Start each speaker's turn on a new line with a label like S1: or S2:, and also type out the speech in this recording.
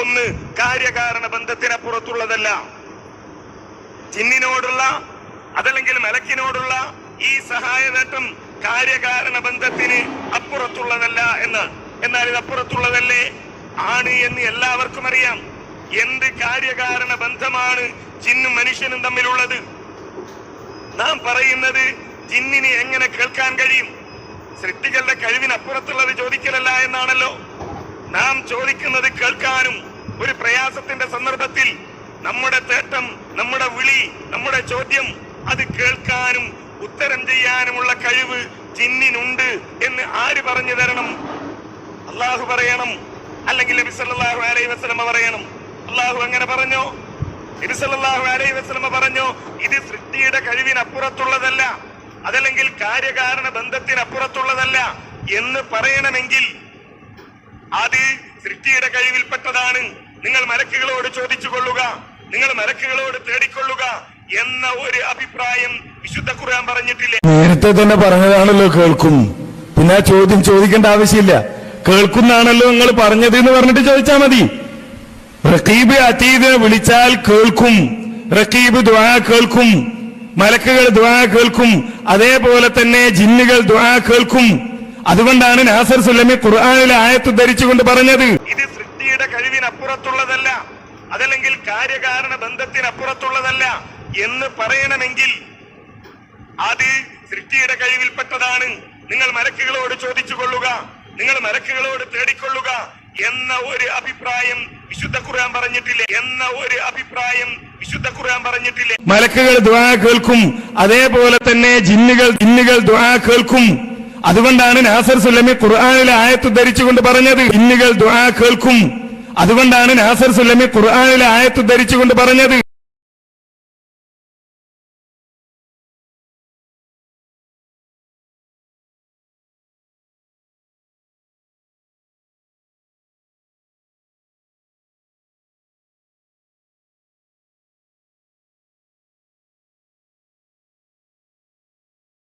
S1: ഒന്ന് കാര്യകാരണ ബന്ധത്തിനപ്പുറത്തുള്ളതല്ല ചിന്നിനോടുള്ള അതല്ലെങ്കിൽ മലക്കിനോടുള്ള ഈ സഹായ നേട്ടം കാര്യകാരണ ബന്ധത്തിന് അപ്പുറത്തുള്ളതല്ല എന്ന്. എന്നാൽ ഇത് അപ്പുറത്തുള്ളതല്ലേ? ആണ് എന്ന് എല്ലാവർക്കും അറിയാം. എന്ത് കാര്യകാരണ ബന്ധമാണ് ജിന്നും മനുഷ്യനും തമ്മിലുള്ളത്? നാം പറയുന്നത് ജിന്നിനെ എങ്ങനെ കേൾക്കാൻ കഴിയും? സൃഷ്ടികളുടെ കഴിവിനപ്പുറത്തുള്ളത് ചോദിക്കലല്ല എന്നാണല്ലോ. നാം ചോദിക്കുന്നത് കേൾക്കാനും ഒരു പ്രയാസത്തിന്റെ സന്ദർഭത്തിൽ നമ്മുടെ തേട്ടം നമ്മുടെ വിളി നമ്മുടെ ചോദ്യം അത് കേൾക്കാനും ഉത്തരം ചെയ്യാനുമുള്ള കഴിവ് ജിന്നിനുണ്ട് എന്ന് ആര് പറഞ്ഞു തരണം? അള്ളാഹു പറയണം. അല്ലെങ്കിൽ നബി സല്ലല്ലാഹു അലൈഹി വസ്ലമ പറയണം. അള്ളാഹു അങ്ങനെ പറഞ്ഞോ? നബിസല്ലാഹു അലൈഹി വസ്ലമ പറഞ്ഞോ ഇത് സൃഷ്ടിയുടെ കഴിവിനപ്പുറത്തുള്ളതല്ല. അതല്ലെങ്കിൽ കാര്യകാരണ ബന്ധത്തിനപ്പുറത്തുള്ളതല്ല എന്ന് പറയണമെങ്കിൽ കഴിവിൽപ്പെട്ടതാണ്. നിങ്ങൾ മലക്കുകളോട് ചോദിച്ചു കൊള്ളുക നിങ്ങൾ മലക്കുകളോട് തേടിക്കൊള്ളുക എന്ന ഒരു അഭിപ്രായം വിശുദ്ധ ഖുർആൻ പറഞ്ഞിട്ടില്ല?
S2: നേരത്തെ തന്നെ പറഞ്ഞതാണല്ലോ കേൾക്കും. പിന്നെ ആ ചോദ്യം ചോദിക്കേണ്ട ആവശ്യമില്ല. കേൾക്കുന്നാണല്ലോ നിങ്ങൾ പറഞ്ഞത് എന്ന് പറഞ്ഞിട്ട് ചോദിച്ചാ മതി. റക്കീബ് അതീദിനെ വിളിച്ചാൽ കേൾക്കും. റക്കീബ് ദ്വാ കേൾക്കും. മലക്കുകൾ ദ്വാ കേൾക്കും. അതേപോലെ തന്നെ ജിന്നുകൾ ദ്വാ കേൾക്കും. അതുകൊണ്ടാണ് നാസർ സുല്ലമി ഖുർആാനിലെ ആയത്ത് ധരിച്ചുകൊണ്ട് പറഞ്ഞത്.
S1: ഇത് സൃഷ്ടിയുടെ കഴിവിനപ്പുറത്തുള്ളതല്ല അതല്ലെങ്കിൽ കാര്യകാരണ ബന്ധത്തിനപ്പുറത്തുള്ളതല്ല എന്ന് പറയണമെങ്കിൽ അത് സൃഷ്ടിയുടെ കഴിവിൽപ്പെട്ടതാണ് നിങ്ങൾ മരക്കുകളോട് ചോദിച്ചു കൊള്ളുക നിങ്ങൾ മരക്കുകളോട് തേടിക്കൊള്ളുക എന്ന ഒരു അഭിപ്രായം വിശുദ്ധ ഖുർആൻ പറഞ്ഞിട്ടില്ല. എന്ന ഒരു അഭിപ്രായം വിശുദ്ധ ഖുർആൻ പറഞ്ഞിട്ടില്ല.
S2: മലക്കുകൾ ദ്വാ കേൾക്കും. അതേപോലെ തന്നെ ജിന്നുകൾ ജിന്നുകൾ ദ്വാ കേൾക്കും. അതുകൊണ്ടാണ് നാസർ സുല്ലമി ഖുർആാനിലെ ആയത്ത് ധരിച്ചുകൊണ്ട് പറഞ്ഞത്. ജിന്നുകൾ ദ്വാ കേൾക്കും. അതുകൊണ്ടാണ് നാസർ സുല്ലമി ഖുർആാനിലെ ആയത്ത് ധരിച്ചുകൊണ്ട് പറഞ്ഞത്.